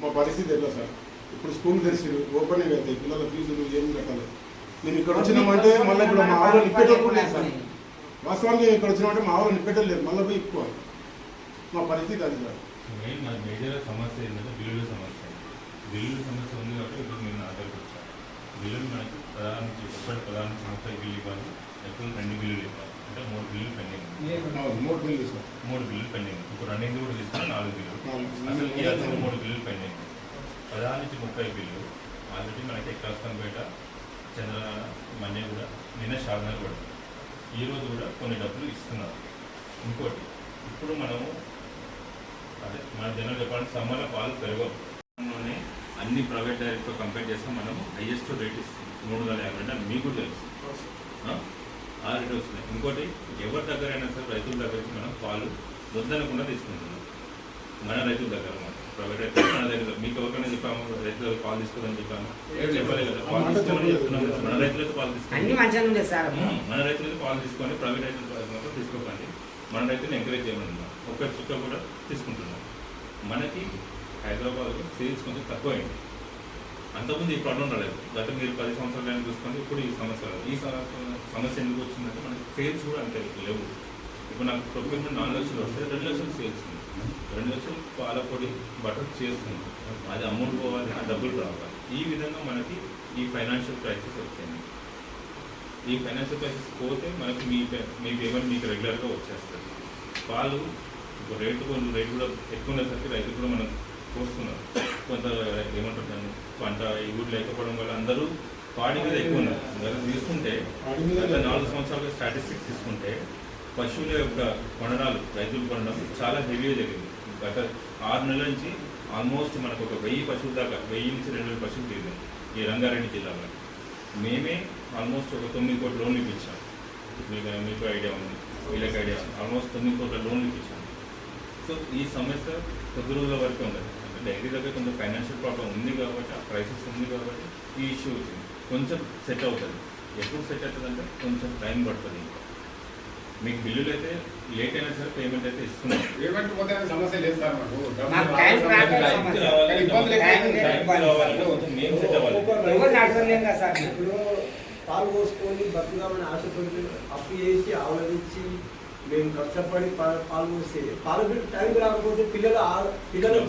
మా పరిస్థితి ఎట్లా సార్? ఇప్పుడు స్కూల్ తెరిచారు ఓపెన్ అవుతాయి పిల్లల ఫీజులు ఏం కట్టాలి మేము ఇక్కడ వచ్చినామంటే మళ్ళీ ఇప్పుడు మా ఆవులు నిప్పేటోళ్ళు కూడా లేదు సార్. వాస్తవానికి ఇక్కడ వచ్చినామంటే మా ఆవులు నిప్పేటోళ్ళు లేదు మళ్ళీ పోయి ఎక్కువ మా పరిస్థితి అది సార్. మెయిన్ మన మేజర్ సమస్య ఏంటంటే బిల్లుల సమస్య. బిల్లుల సమస్య ఉంది కాబట్టి ఇప్పుడు మీరు నా దగ్గరకు వచ్చాను బిల్లులు మనకి ప్రధాన నుంచి ఒకటి ప్రధాన నుంచి ముప్పై బిల్లు ఇవ్వాలి? ఎక్కువ రెండు బిల్లులు ఇవ్వాలి? అంటే మూడు బిల్లులు పెండింగ్. మూడు బిల్లు మూడు బిల్లులు పెండింగ్. ఇప్పుడు రన్నింగ్ కూడా తీసుకుని నాలుగు బిల్లులు. అసలు ఇవ్వాల్సిన మూడు బిల్లులు పెండింగ్. ప్రధాన నుంచి ముప్పై బిల్లు ఆల్రెడీ మనకి ఎక్కాస్తంపేట చంద్ర మన్య కూడా నిన్న షార్నర్ కూడా. ఈ రోజు కూడా కొన్ని డబ్బులు ఇస్తున్నారు. ఇంకోటి ఇప్పుడు మనము అదే మన జనరల్ చెప్పాలంటే సమ్మర్లో పాలు పెరగవు. లోనే అన్ని ప్రైవేట్ డైరెక్ట్తో కంపేర్ చేస్తే మనము హైయెస్ట్ రేట్ ఇస్తుంది మూడు వందల యాభై అంటే మీకు తెలుసు. ఆ? రేట్ వస్తుంది ఇంకోటి ఎవరి దగ్గరైనా సరే రైతుల దగ్గరికి మనం పాలు వద్దనకుండా తీసుకుంటున్నాం. మన రైతుల దగ్గర మనం ప్రైవేట్ రైతులు మన దగ్గర మీకు ఎవరికైనా చెప్పాము రైతులకు పాలు తీసుకోదని చెప్పాము. చెప్పలేదు కదా? పాలు తీసుకోమని. మన రైతులకు పాలు అన్ని తీసుకోండి మన రైతులకు పాలు తీసుకొని ప్రైవేట్ రైతులు మాత్రం తీసుకోకండి. మన అయితే ఎంకరేజ్ చేయమని ఒక్క చుక్క కూడా తీసుకుంటున్నాం. మనకి హైదరాబాద్లో సేల్స్ కొంచెం తక్కువైంది. అంతకుముందు ఈ ప్రాబ్లం రాలేదు. గత మీరు పది సంవత్సరాలు చూసుకుంటే ఇప్పుడు ఈ సమస్య ఈ సంవత్సరం సమస్య ఎందుకు వచ్చిందంటే మనకి సేల్స్ కూడా అంతే లేవు. ఇప్పుడు నాకు ప్రొక్యూర్మెంట్ నాలుగు లక్షలు వస్తే రెండు లక్షలు సేల్స్ ఉంది. రెండు లక్షలు పాల పొడి బటర్ చేస్తుంది అది అమౌంట్ పోవాలి ఆ డబ్బులు రావాలి. ఈ విధంగా మనకి ఈ ఫైనాన్షియల్ క్రైసిస్ వచ్చింది. ఈ ఫైనాన్షియల్ క్రైసిస్ పోతే మనకి మీ పే- మీ పేమెంట్ మీకు రెగ్యులర్గా వచ్చేస్తుంది. పాలు రేటు కొంచెం రేటు కూడా ఎక్కువ ఉండేసరికి రైతులు కూడా మనం కోస్తున్నారు. కొంత ఏమంటారు దాన్ని? పంట ఇగుడు లేకపోవడం వల్ల అందరూ పాడి మీద ఎక్కువ ఉన్నారు. తీసుకుంటే గత. నాలుగు సంవత్సరాల స్టాటిస్టిక్స్ తీసుకుంటే పశువుల యొక్క కొనడాలు రైతులు కొనడం చాలా హెవీగా జరిగింది. గత ఆరు నెలల నుంచి ఆల్మోస్ట్ మనకు ఒక వెయ్యి పశువుల దాకా వెయ్యి నుంచి రెండు వేల పశువులు తిరిగింది ఈ రంగారెడ్డి జిల్లాలో. మేమే ఆల్మోస్ట్ ఒక తొమ్మిది కోట్ల లోన్లు ఇప్పించాం. మీకు మీకు ఐడియా ఉంది. వీళ్ళకి ఐడియా ఉంది. ఆల్మోస్ట్ తొమ్మిది కోట్ల లోన్లు ఇప్పించాం. సో ఈ సమస్య కొద్ది రోజుల వరకు ఉండదు అంటే డైరీ దగ్గర కొంచెం ఫైనాన్షియల్ ప్రాబ్లం ఉంది కాబట్టి ఆ క్రైసిస్ ఉంది కాబట్టి ఈ ఇష్యూ వచ్చింది. కొంచెం సెట్ అవుతుంది. ఎప్పుడు సెట్ అవుతుంది అంటే కొంచెం టైం పడుతుంది. ఇంకా మీకు బిల్లులు అయితే లేట్ అయినా సరే పేమెంట్ అయితే ఇస్తున్నాం. పేమెంట్ పోతే సమస్య లేదు సార్ మాకు. పాలు పోసుకొని బతుకుదామని ఆశపడి అప్పు చేసి ఆవులనిచ్చి మేము కష్టపడి పా- పాలు పోస్తే పాలు బిల్లు టైంకి రాకపోతే పిల్లలు పిల్లలు.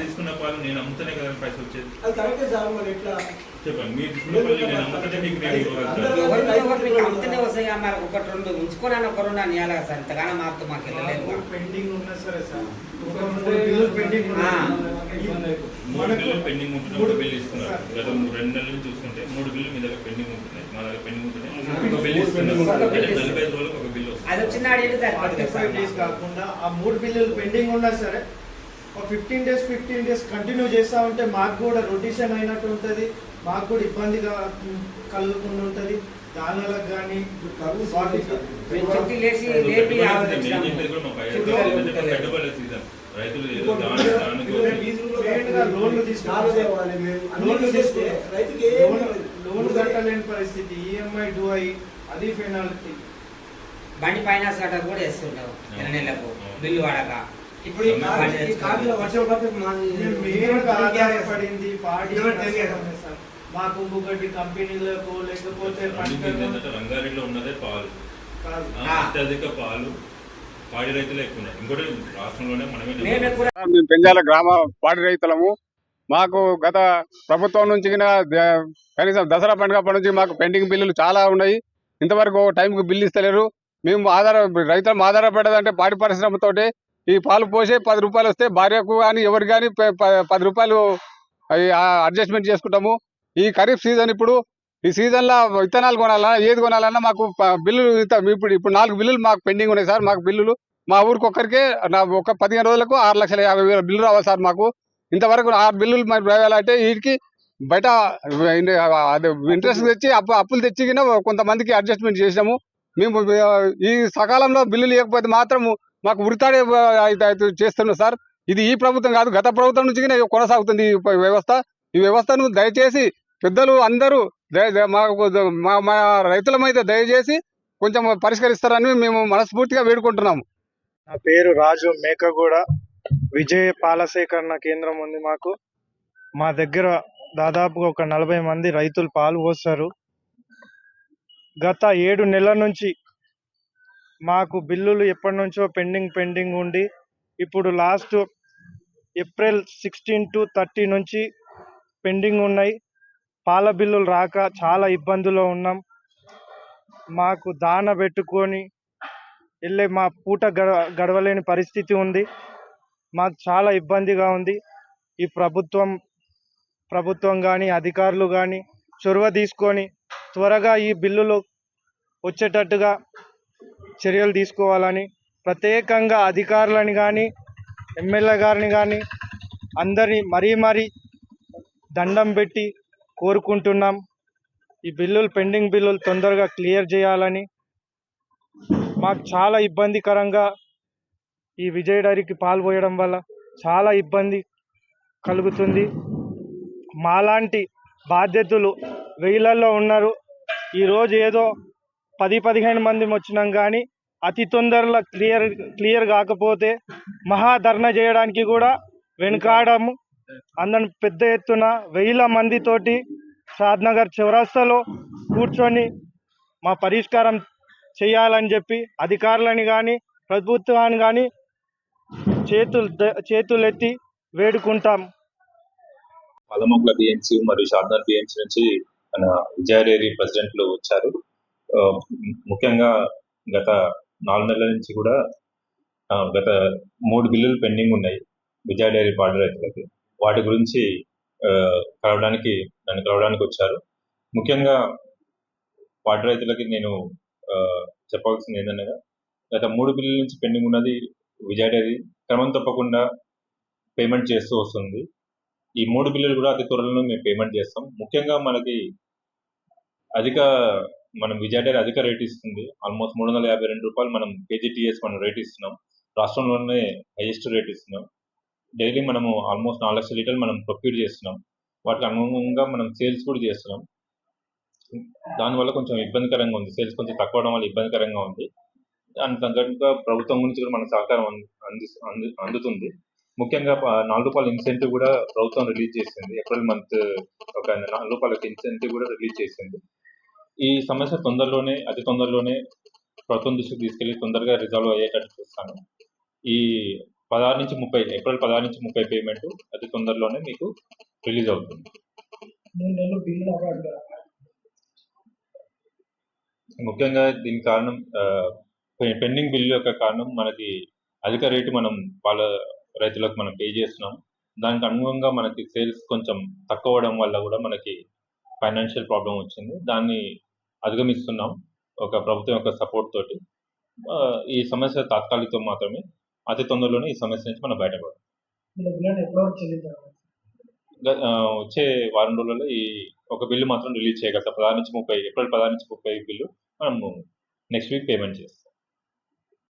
తీసుకున్న పాలు నేను అమ్ముతూనే కదా వచ్చేది. అది కరెక్టే సార్ మరి ఎట్లా? చెప్పండి. మీరు తీసుకున్న పాలు నేను అమ్ముతుంటే మీకు ఒకటి రెండు. ఒక రెండు అని ఇవ్వాలి సార్? ఇంతగానో పెండింగ్ ఉన్నా సరే సార్. పెండింగ్ బిల్లులు పెండింగ్ ఉంటున్నాయి బిల్లు ఇస్తున్నారు. గత రెండు నెలల నుంచి చూసుకుంటే మూడు బిల్లు మీ దగ్గర పెండింగ్ ఉంటున్నాయి. మా దగ్గర పెండింగ్ ఉంటున్నాయి. ఒక బిల్లు ఇస్తున్నారు. నలభై ఐదు రోజులకు ఒక బిల్లు ఫార్టీ ఫైవ్ డేస్ కాకుండా ఆ మూడు బిల్లులు పెండింగ్ ఉన్నా సరే ఒక fifteen days fifteen days continue చేస్తా ఉంటే మాకు కూడా రొటేషన్ అయినట్టు ఉంటుంది. మాకు కూడా ఇబ్బందిగా కలుగకుండా ఉంటుంది. దానిలకు కానీ కరువు సీజన్. రైతులు లోన్లు లోన్లు తీసుకుంటాం. రైతుకి కట్టలేని పరిస్థితి ఈఎంఐ డ్యూ అయ్యి అది పెనాల్టీ బండి ఫైనాన్స్ కట్ట కూడా వేస్తుంటావు నెల నెలకు బిల్లు వాడక ఇప్పుడు ఈ కాకి- ఈ కాకిలో వర్షం పడితే మాది మెయిన్ ఆధారపడింది పాడి ఇరవై తెలియదు. సార్. మాకు ఇంకొకటి కంపెనీలకు లేకపోతే రంగారెడ్డిలో ఉన్నదే పాలు. అత్యధిక పాలు పాడి రైతులే ఎక్కువ ఉన్నారు. ఇంకోటి రాష్ట్రంలోనే మనమే మేము పెంజాల గ్రామ పాడి రైతులము. మాకు గత ప్రభుత్వం నుంచి కనీసం దసరా పండుగ అప్పటి నుంచి మాకు పెండింగ్ బిల్లులు చాలా ఉన్నాయి. ఇంతవరకు టైంకి బిల్లు ఇస్తలేరు. మేము ఆధార రైతులం ఆధారపడేదంటే పాడి పరిశ్రమతోటి ఈ పాలు పోసి పది రూపాయలు వస్తే భార్యకు కానీ ఎవరికి కానీ పది రూపాయలు అడ్జస్ట్మెంట్ చేసుకుంటాము. ఈ ఖరీఫ్ సీజన్ ఇప్పుడు ఈ సీజన్లో విత్తనాలు కొనాలన్నా ఏది కొనాలన్నా మాకు బిల్లులు ఇంత ఇప్పుడు ఇప్పుడు నాలుగు బిల్లులు మాకు పెండింగ్ ఉన్నాయి సార్ మాకు బిల్లులు. మా ఊరికి ఒక్కరికే నా ఒక పదిహేను రోజులకు ఆరు లక్షల యాభై వేల బిల్లు రావాలి సార్ మాకు. ఇంతవరకు ఆరు బిల్లులు మరి వేయాలంటే వీటికి బయట ఇంట్రెస్ట్ తెచ్చి అప్పు అప్పులు తెచ్చి కొంతమందికి అడ్జస్ట్మెంట్ చేసాము మేము ఈ సకాలంలో బిల్లులు ఇవ్వకపోతే మాత్రము మాకు ఉరితాడే అయితే- చేస్తున్నాం సార్. ఇది ఈ ప్రభుత్వం కాదు గత ప్రభుత్వం నుంచి కొనసాగుతుంది ఈ వ్యవస్థ. ఈ వ్యవస్థను దయచేసి పెద్దలు అందరూ మాకు మా మా రైతులమైతే దయచేసి కొంచెం పరిష్కరిస్తారని మేము మనస్ఫూర్తిగా వేడుకుంటున్నాము. నా పేరు రాజు మేకగూడ. విజయ పాలసేకరణ కేంద్రం ఉంది మాకు. మా దగ్గర దాదాపుగా ఒక నలభై మంది రైతులు పాలు పోస్తారు. గత ఏడు నెలల నుంచి మాకు బిల్లులు ఎప్పటి నుంచో పెండింగ్ పెండింగ్ ఉండి ఇప్పుడు last April sixteen to thirty నుంచి పెండింగ్ ఉన్నాయి. పాల బిల్లులు రాక చాలా ఇబ్బందుల్లో ఉన్నాం. మాకు దాన పెట్టుకొని వెళ్ళే మా పూట గడవ గడవలేని పరిస్థితి ఉంది. మాకు చాలా ఇబ్బందిగా ఉంది. ఈ ప్రభుత్వం ప్రభుత్వం కానీ అధికారులు కానీ చొరవ తీసుకొని త్వరగా ఈ బిల్లులు వచ్చేటట్టుగా చర్యలు తీసుకోవాలని ప్రత్యేకంగా అధికారులని కానీ ఎమ్మెల్యే గారిని కానీ అందరినీ మరీ మరీ దండం పెట్టి కోరుకుంటున్నాం. ఈ బిల్లులు పెండింగ్ బిల్లులు తొందరగా క్లియర్ చేయాలని మాకు చాలా ఇబ్బందికరంగా ఈ విజయ డైరీకి పాల్పోయడం వల్ల చాలా ఇబ్బంది కలుగుతుంది. మాలాంటి బాధ్యతలు వెయ్యిలలో ఉన్నారు. ఈరోజు ఏదో పది పదిహేను మంది వచ్చినాం కానీ అతి తొందరలో క్లియర్ క్లియర్ కాకపోతే మహాధర్ణ చేయడానికి కూడా వెనుకాడము అందరం పెద్ద ఎత్తున వెయ్యిల మందితోటి షాద్నగర్ చౌరాస్తాలో కూర్చొని మా పరిష్కారం చేయాలని చెప్పి అధికారులని కానీ ప్రభుత్వాన్ని కానీ చేతులు చేతులెత్తి వేడుకుంటాం. పదమొక్కల బిఎంసి మరియు షాద్నర్ బిఎంసి నుంచి మన విజయ ప్రెసిడెంట్లు వచ్చారు. ముఖ్యంగా గత నాలుగు నెలల నుంచి కూడా గత మూడు బిల్లులు పెండింగ్ ఉన్నాయి విజయ డైరీ పాడు రైతులకి. వాటి గురించి కలవడానికి నన్ను కలవడానికి వచ్చారు. ముఖ్యంగా వాటి రైతులకి నేను చెప్పవలసింది చెప్పాల్సింది ఏంటనగా గత మూడు బిల్లుల నుంచి పెండింగ్ ఉన్నది విజయ డైరీ క్రమం తప్పకుండా పేమెంట్ చేస్తూ వస్తుంది. ఈ మూడు బిల్లులు కూడా అతి త్వరలో మేము పేమెంట్ చేస్తాం. ముఖ్యంగా మనకి అధిక మనం విజయ డైరీ అధిక రేట్ ఇస్తుంది. ఆల్మోస్ట్ మూడు వందల యాభై రెండు రూపాయలు మనం కేజీటీఎస్ మనం రేట్ ఇస్తున్నాం. రాష్ట్రంలోనే హైయెస్ట్ రేట్ ఇస్తున్నాం. డైలీ మనము ఆల్మోస్ట్ నాలుగు లక్షల లీటర్లు మనం ప్రొక్యూర్ చేస్తున్నాం. వాటికి అనుగుణంగా మనం సేల్స్ కూడా చేస్తున్నాం. దానివల్ల కొంచెం ఇబ్బందికరంగా ఉంది. సేల్స్ కొంచెం తక్కువ అవడం వల్ల ఇబ్బందికరంగా ఉంది. దానికి తగ్గట్టుగా ప్రభుత్వం గురించి కూడా మనకు సహకారం అంది అంది అందుతుంది. ముఖ్యంగా నాలుగు రూపాయల ఇన్సెంటివ్ కూడా ప్రభుత్వం రిలీజ్ చేసింది. ఏప్రిల్ మంత్ ఒక నాలుగు రూపాయల ఇన్సెంటివ్ కూడా రిలీజ్ చేసింది. ఈ సమస్య తొందరలోనే అతి తొందరలోనే ప్రభుత్వం దృష్టికి తీసుకెళ్ళి తొందరగా రిజాల్వ్ అయ్యేటట్టు చూస్తాను. ఈ పదహారు నుంచి ముప్పై ఏప్రిల్ పదహారు నుంచి ముప్పై పేమెంట్ అతి తొందరలోనే మీకు రిలీజ్ అవుతుంది. ముఖ్యంగా దీనికి కారణం పెండింగ్ బిల్లు యొక్క కారణం మనకి అధిక రేటు మనం వాళ్ళ రైతులకు మనం పే చేస్తున్నాం. దానికి అనుగుణంగా మనకి సేల్స్ కొంచెం తక్కువ అవడం వల్ల కూడా మనకి ఫైనాన్షియల్ ప్రాబ్లం వచ్చింది. దాన్ని అధిగమిస్తున్నాం ఒక ప్రభుత్వం యొక్క సపోర్ట్ తోటి. ఈ సమస్య తాత్కాలికం మాత్రమే. అతి తొందరలోనే ఈ సమస్య నుంచి మనం ఆ, వచ్చే వారం రోజుల్లో ఈ ఒక బిల్లు మాత్రం రిలీజ్ చేయగలుగుతాం. పదహారు నుంచి ముప్పై ఏప్రిల్ పదహారు నుంచి ముప్పై బిల్లు మనము నెక్స్ట్ వీక్ పేమెంట్ చేస్తాం.